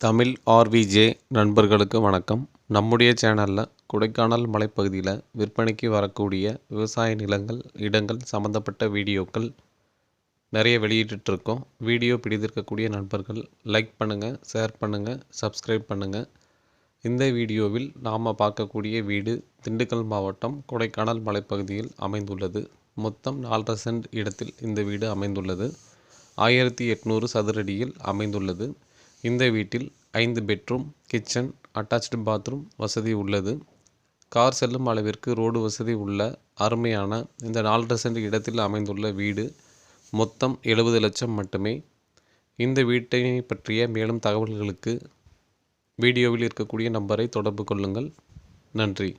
தமிழ் ஆர்விஜே நண்பர்களுக்கு வணக்கம். நம்முடைய சேனலில் கொடைக்கானல் மலைப்பகுதியில் விற்பனைக்கு வரக்கூடிய விவசாய நிலங்கள் இடங்கள் சம்மந்தப்பட்ட வீடியோக்கள் நிறைய வெளியிட்டுருக்கோம் வீடியோ பிடித்திருக்கக்கூடிய நண்பர்கள் லைக் பண்ணுங்கள் ஷேர் பண்ணுங்கள் சப்ஸ்கிரைப் பண்ணுங்கள் இந்த வீடியோவில் நாம் பார்க்கக்கூடிய வீடு திண்டுக்கல் மாவட்டம் கொடைக்கானல் மலைப்பகுதியில் அமைந்துள்ளது. மொத்தம் நாலரை சென்ட் இடத்தில் இந்த வீடு அமைந்துள்ளது. ஆயிரத்தி எட்நூறு சதுரடியில் அமைந்துள்ளது. இந்த வீட்டில் ஐந்து பெட்ரூம் கிச்சன் அட்டாச்டு பாத்ரூம் வசதி உள்ளது. கார் செல்லும் அளவிற்கு ரோடு வசதி உள்ள அருமையான இந்த நாலரை சென்ட் இடத்தில் அமைந்துள்ள வீடு மொத்தம் எழுபது லட்சம் மட்டுமே. இந்த வீட்டை பற்றிய மேலும் தகவல்களுக்கு வீடியோவில் இருக்கக்கூடிய நம்பரை தொடர்பு கொள்ளுங்கள். நன்றி.